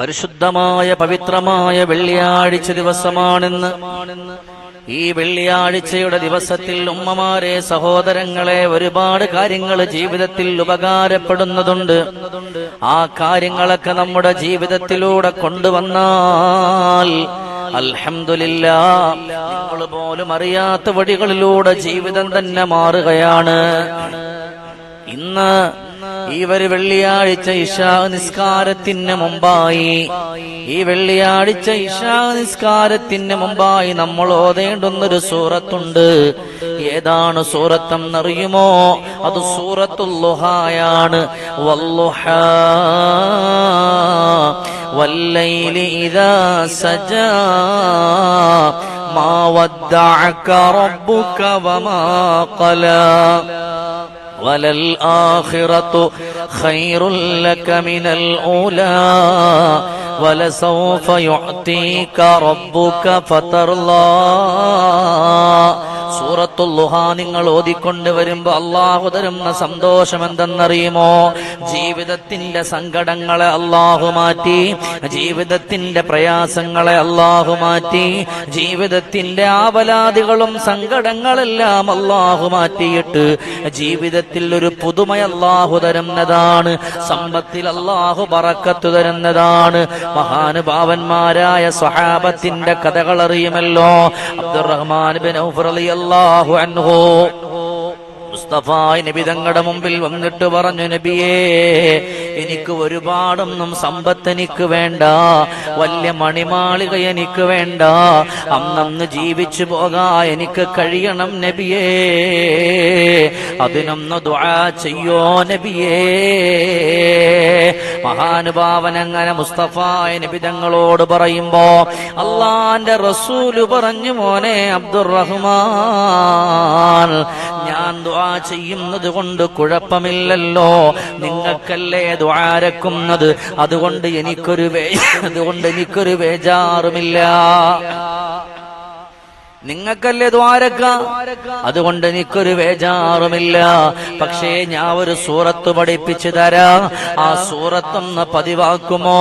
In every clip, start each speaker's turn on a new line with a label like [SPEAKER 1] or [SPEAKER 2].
[SPEAKER 1] പരിശുദ്ധമായ പവിത്രമായ വെള്ളിയാഴ്ച ദിവസമാണെന്ന് ഈ വെള്ളിയാഴ്ചയുടെ ദിവസത്തിൽ ഉമ്മമാരെ സഹോദരങ്ങളെ ഒരുപാട് കാര്യങ്ങൾ ജീവിതത്തിൽ ഉപകാരപ്പെടുന്നതുണ്ട്. ആ കാര്യങ്ങളൊക്കെ നമ്മുടെ ജീവിതത്തിലൂടെ കൊണ്ടുവന്നാൽ അൽഹംദുലില്ല നമ്മൾ പോലും അറിയാത്ത വഴികളിലൂടെ ജീവിതം തന്നെ മാറുകയാണ്. ഇന്ന് ഈ വെള്ളിയാഴ്ച ഇഷാ നിസ്കാരത്തിന് മുമ്പായി. ഈ വെള്ളിയാഴ്ച ഇഷാ നിസ്കാരത്തിന് മുമ്പായി നമ്മൾ ഓതേണ്ടുന്നൊരു സൂറത്തുണ്ട്. ഏതാണ് സൂറത്തെന്നറിയുമോ? അത് സൂറത്തുല്ലുഹായാണ് വല്ലുഹ വല്ലൈലി ഇദാ സജാ വദ്ദഅക റബ്ബുക വമാ ഖലാ. وللآخرة خير لك من الأولى. ولسوف يعطيك ربك فترضى. സൂറത്തുല്ലുഹ നിങ്ങൾ ഓതിക്കൊണ്ട് വരുമ്പോ അള്ളാഹു തരുന്ന സന്തോഷം എന്തെന്നറിയുമോ ജീവിതത്തിന്റെ സങ്കടങ്ങളെ അള്ളാഹു മാറ്റി ജീവിതത്തിന്റെ പ്രയാസങ്ങളെ അള്ളാഹു മാറ്റി ജീവിതത്തിന്റെ ആവലാദികളും സങ്കടങ്ങളെല്ലാം അള്ളാഹു മാറ്റിയിട്ട് ജീവിതത്തിൽ ഒരു പുതുമയ അള്ളാഹു തരുന്നതാണ് സമ്പത്തിൽ അള്ളാഹു പറക്കത്തു തരുന്നതാണ്. മഹാനുഭാവന്മാരായ സ്വഹാബത്തിന്റെ കഥകൾ അറിയുമല്ലോ അബ്ദുറഹ്മാൻ ബിൻ ഔഫ് റളിയല്ലാഹു അൻഹു. മുസ്തഫായ് നബി തങ്ങളുടെ മുമ്പിൽ വന്നിട്ട് പറഞ്ഞു നബിയേ എനിക്ക് ഒരുപാടൊന്നും സമ്പത്ത് എനിക്ക് വേണ്ട. വലിയ മണിമാളിക എനിക്ക് വേണ്ട. അന്നന്ന് ജീവിച്ചു പോകാ എനിക്ക് കഴിയണം നബിയേ. അതിനൊന്ന് ചെയ്യോ നബിയേ. മഹാനുഭാവൻ അങ്ങനെ മുസ്തഫായ നബി തങ്ങളോട് പറയുമ്പോ അള്ളാന്റെ റസൂൽ പറഞ്ഞു മോനെ അബ്ദുറഹ്മാൻ ഞാൻ ദുആ ചെയ്യുന്നത് കൊണ്ട് കുഴപ്പമില്ലല്ലോ. നിങ്ങൾക്കല്ലേ ദുആരക്കുന്നത് അതുകൊണ്ട് എനിക്കൊരു അതുകൊണ്ട് എനിക്കൊരു വേജാറുമില്ല. നിങ്ങൾക്കല്ലേ ദ്വാരക്ക അതുകൊണ്ട് എനിക്കൊരു വേജാറുമില്ല. പക്ഷേ ഞാൻ ഒരു സൂറത്ത് പഠിപ്പിച്ചു തരാം. ആ സൂറത്തൊന്ന് പതിവാക്കുമോ?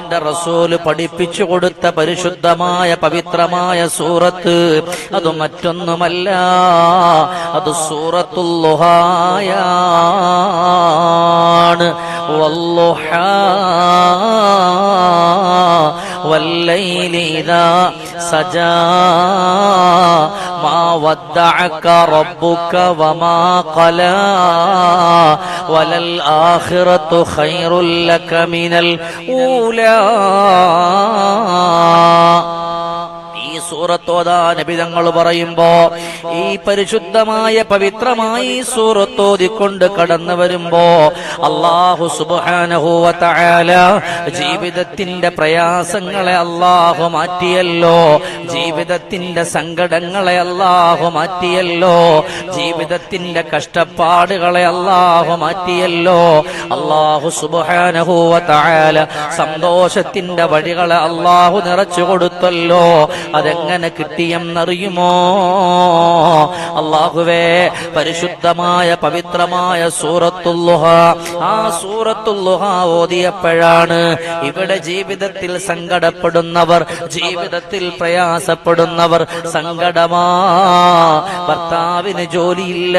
[SPEAKER 1] അള്ളാഹുവിന്റെ റസൂൽ പഠിപ്പിച്ചു കൊടുത്ത പരിശുദ്ധമായ പവിത്രമായ സൂറത്ത്. അത് മറ്റൊന്നുമല്ല. അത് സൂറത്തുല്ലുഹായാണ് വല്ലൈലിത സജാ ما ودعك ربك وما قلى وللآخرة خير لك من الأولى. സൂറത്തോതാ നബി തങ്ങൾ പറയുമ്പോ ഈ പരിശുദ്ധമായ പവിത്രമായി സൂറത്തോതിക്കൊണ്ട് കടന്നു വരുമ്പോ അള്ളാഹു സുബാനഹുല ജീവിതത്തിന്റെ പ്രയാസങ്ങളെ അള്ളാഹു മാറ്റിയല്ലോ ജീവിതത്തിന്റെ സങ്കടങ്ങളെ അള്ളാഹു മാറ്റിയല്ലോ ജീവിതത്തിന്റെ കഷ്ടപ്പാടുകളെ അള്ളാഹു മാറ്റിയല്ലോ. അള്ളാഹു സുബാനഹുവല സന്തോഷത്തിന്റെ വഴികളെ അള്ളാഹു നിറച്ചു കൊടുത്തല്ലോ. അതെങ്ങനെ കിട്ടിയെന്നറിയുമോ അള്ളാഹുവേ പരിശുദ്ധമായ പവിത്രമായ സൂറത്തുല്ലുഹ ആ സൂറത്തുല്ലുഹ ഓതിയപ്പോഴാണ് ഇവിടെ ജീവിതത്തിൽ സങ്കടപ്പെടുന്നവർ ജീവിതത്തിൽ പ്രയാസപ്പെടുന്നവർ സങ്കടമാ. ഭർത്താവിന് ജോലിയില്ല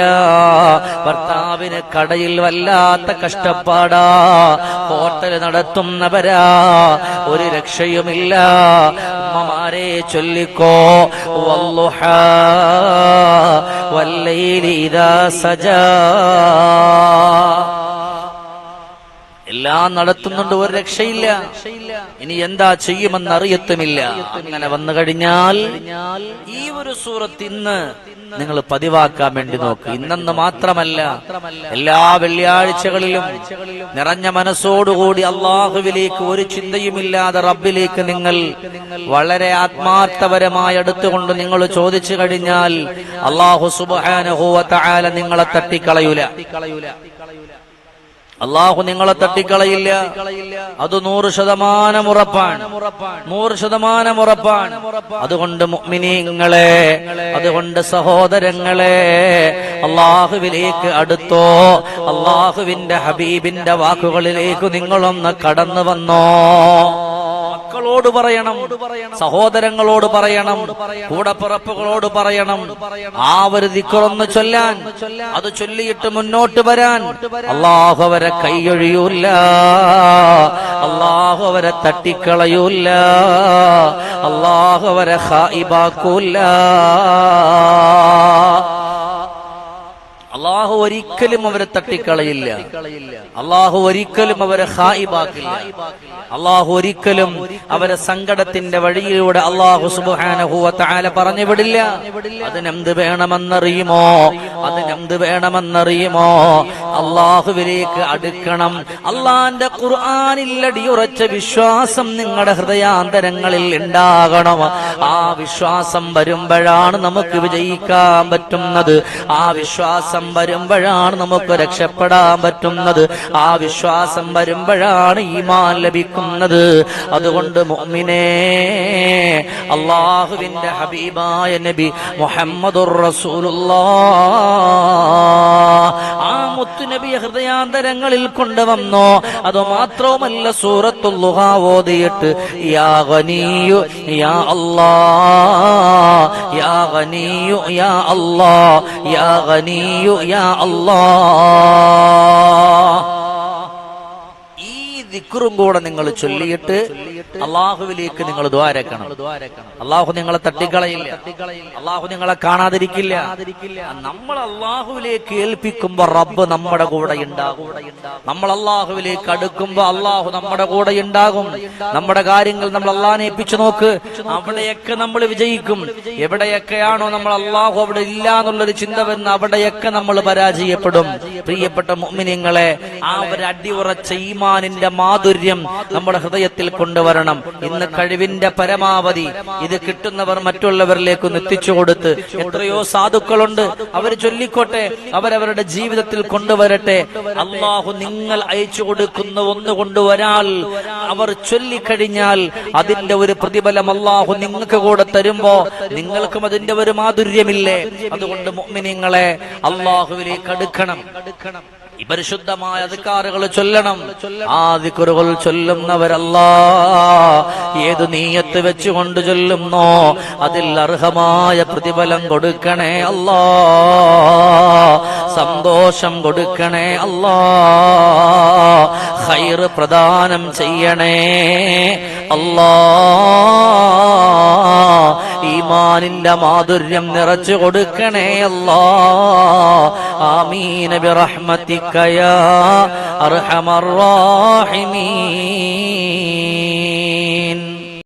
[SPEAKER 1] ഭർത്താവിന് കടയിൽ വല്ലാത്ത കഷ്ടപ്പാടാ. ഹോട്ടൽ നടത്തുന്നവരാ ഒരു രക്ഷയുമില്ല. അമ്മമാരെ ചൊല്ലിക്കോ വല്ലുഹ വല്ലയിലിതാ സജാ. എല്ലാം നടത്തുന്നുണ്ട് ഒരു രക്ഷയില്ല. ഇനി എന്താ ചെയ്യുമെന്ന് അറിയത്തുമില്ല അങ്ങനെ വന്നു കഴിഞ്ഞാൽ ഈ ഒരു സൂറത്ത് ഇന്ന് നിങ്ങൾ പതിവാക്കാൻ വേണ്ടി നോക്ക്. ഇന്നെന്ന് മാത്രമല്ല എല്ലാ വെള്ളിയാഴ്ചകളിലും നിറഞ്ഞ മനസ്സോടുകൂടി അള്ളാഹുവിലേക്ക് ഒരു ചിന്തയുമില്ലാതെ റബ്ബിലേക്ക് നിങ്ങൾ വളരെ ആത്മാർത്ഥപരമായി അടുത്തുകൊണ്ട് നിങ്ങൾ ചോദിച്ചു കഴിഞ്ഞാൽ അള്ളാഹു സുബാനഹുവ നിങ്ങളെ തട്ടിക്കളയൂല. അള്ളാഹു നിങ്ങളെ തട്ടിക്കളയില്ല. അത് നൂറ് ശതമാനം ഉറപ്പാണ്. നൂറ് ശതമാനം ഉറപ്പാണ്. അതുകൊണ്ട് മുഅ്മിനീങ്ങളെ അതുകൊണ്ട് സഹോദരങ്ങളെ അള്ളാഹുവിലേക്ക് അടുത്തോ അള്ളാഹുവിന്റെ ഹബീബിന്റെ വാക്കുകളിലേക്ക് നിങ്ങളൊന്ന് കടന്നു വന്നോ. മക്കളോട് പറയണം. സഹോദരങ്ങളോട് പറയണം. കൂടപ്പിറപ്പുകളോട് പറയണം. ആ ഒരു ദിക്കളൊന്ന് ചൊല്ലാൻ. അത് ചൊല്ലിയിട്ട് മുന്നോട്ട് വരാൻ. അള്ളാഹു അവരെ കൈയൊഴിയൂല്ല. അള്ളാഹു അവരെ തട്ടിക്കളയൂല്ല. അള്ളാഹു അവരെ ഹായിബാക്കൂല അള്ളാഹു ഒരിക്കലും അവരെ തട്ടിക്കളയില്ല. അള്ളാഹു ഒരിക്കലും അവരെ ഹായിബാക്കില്ല. അള്ളാഹു ഒരിക്കലും അവരെ സങ്കടത്തിന്റെ വഴിയിലൂടെ അള്ളാഹു സുബാനഹുല പറഞ്ഞു വിടില്ല. അതിനെന്ത് വേണമെന്നറിയുമോ? അതിനെന്ത് വേണമെന്നറിയുമോ? അള്ളാഹുവിലേക്ക് അടുക്കണം. അള്ളാന്റെ ഖുർആാനില്ലടി അടിയുറച്ച വിശ്വാസം നിങ്ങളുടെ ഹൃദയാന്തരങ്ങളിൽ ഉണ്ടാകണം. ആ വിശ്വാസം വരുമ്പോഴാണ് നമുക്ക് വിജയിക്കാൻ പറ്റുന്നത്. ആ വിശ്വാസം വരുമ്പോഴാണ് നമുക്ക് രക്ഷപ്പെടാൻ പറ്റുന്നത്. ആ വിശ്വാസം വരുമ്പോഴാണ് ഈമാൻ ലഭിക്കുന്നത്. അതുകൊണ്ട് മുഅ്മിനേ അള്ളാഹുവിന്റെ ഹബീബായ നബി മുഹമ്മദുർ റസൂലുള്ളാഹ്. ആ മുത്തുനബിയെ ഹൃദയാന്തരങ്ങളിൽ കൊണ്ടുവന്നോ അത് മാത്രവുമല്ല സൂറത്തുൽ ലുഹാ ഓതിയിട്ട് യാ യാ യാ യാ യാ യാ അല്ലാ ഈ ദിക്റും കൂടെ നിങ്ങൾ ചൊല്ലിയിട്ട് അള്ളാഹുവിലേക്ക് നിങ്ങൾ ദ്വാരക്കണം അള്ളാഹു നിങ്ങളെ തട്ടിക്കളയില്ല. അള്ളാഹു നിങ്ങളെ കാണാതിരിക്കില്ല. നമ്മൾ അള്ളാഹുവിലേക്ക് ഏൽപ്പിക്കുമ്പോ റബ്ബ് നമ്മുടെ കൂടെ ഉണ്ടാകും. നമ്മൾ അള്ളാഹുവിലേക്ക് അടുക്കുമ്പോ അള്ളാഹു നമ്മുടെ കൂടെ ഉണ്ടാകും. നമ്മുടെ കാര്യങ്ങൾ നമ്മൾ അള്ളാഹിനെ ഏൽപ്പിച്ചു നോക്ക്. അവിടെയൊക്കെ നമ്മൾ വിജയിക്കും. എവിടെയൊക്കെയാണോ നമ്മൾ അള്ളാഹു അവിടെ ഇല്ല എന്നുള്ളൊരു ചിന്ത വരുന്ന അവിടെയൊക്കെ നമ്മൾ പരാജയപ്പെടും. പ്രിയപ്പെട്ട മുഅ്മിനീങ്ങളെ ആ ഒരു അടിയുറച്ച ഈമാനിന്റെ മാധുര്യം നമ്മുടെ ഹൃദയത്തിൽ കൊണ്ടുവരണം. ഇന്ന് കഴിവിന്റെ പരമാവധി ഇത് കിട്ടുന്നവർ മറ്റുള്ളവരിലേക്ക് എത്തിച്ചു കൊടുത്ത് എത്രയോ സാധുക്കളുണ്ട്. അവർ ചൊല്ലിക്കോട്ടെ അവരവരുടെ ജീവിതത്തിൽ കൊണ്ടുവരട്ടെ. അള്ളാഹു നിങ്ങൾ അയച്ചു കൊടുക്കുന്ന ഒന്ന് കൊണ്ടുവരാൽ അവർ ചൊല്ലിക്കഴിഞ്ഞാൽ അതിന്റെ ഒരു പ്രതിഫലം അള്ളാഹു നിങ്ങൾക്ക് കൂടെ തരുമ്പോ നിങ്ങൾക്കും അതിന്റെ ഒരു മാധുര്യമില്ലേ? അതുകൊണ്ട് മുഅ്മിനീങ്ങളെ അള്ളാഹുവിലേക്ക് അടുക്കണം. പരിശുദ്ധമായ അധികാറുകൾ ചൊല്ലണം. ആ ദിക്കറുകൾ ചൊല്ലുന്നവരല്ല. ഏത് നീയത്ത് വെച്ചുകൊണ്ട് ചൊല്ലുന്നോ അതിൽ അർഹമായ പ്രതിഫലം കൊടുക്കണേ അല്ലാ. സന്തോഷം കൊടുക്കണേ അല്ലാ. ഹൈറ് പ്രദാനം ചെയ്യണേ അല്ലാ. ഈമാനിന്റെ മാധുര്യം നിറച്ചു കൊടുക്കണേ അല്ലാ. ആമീന ബിറഹ്മതിക യാ അർഹമർ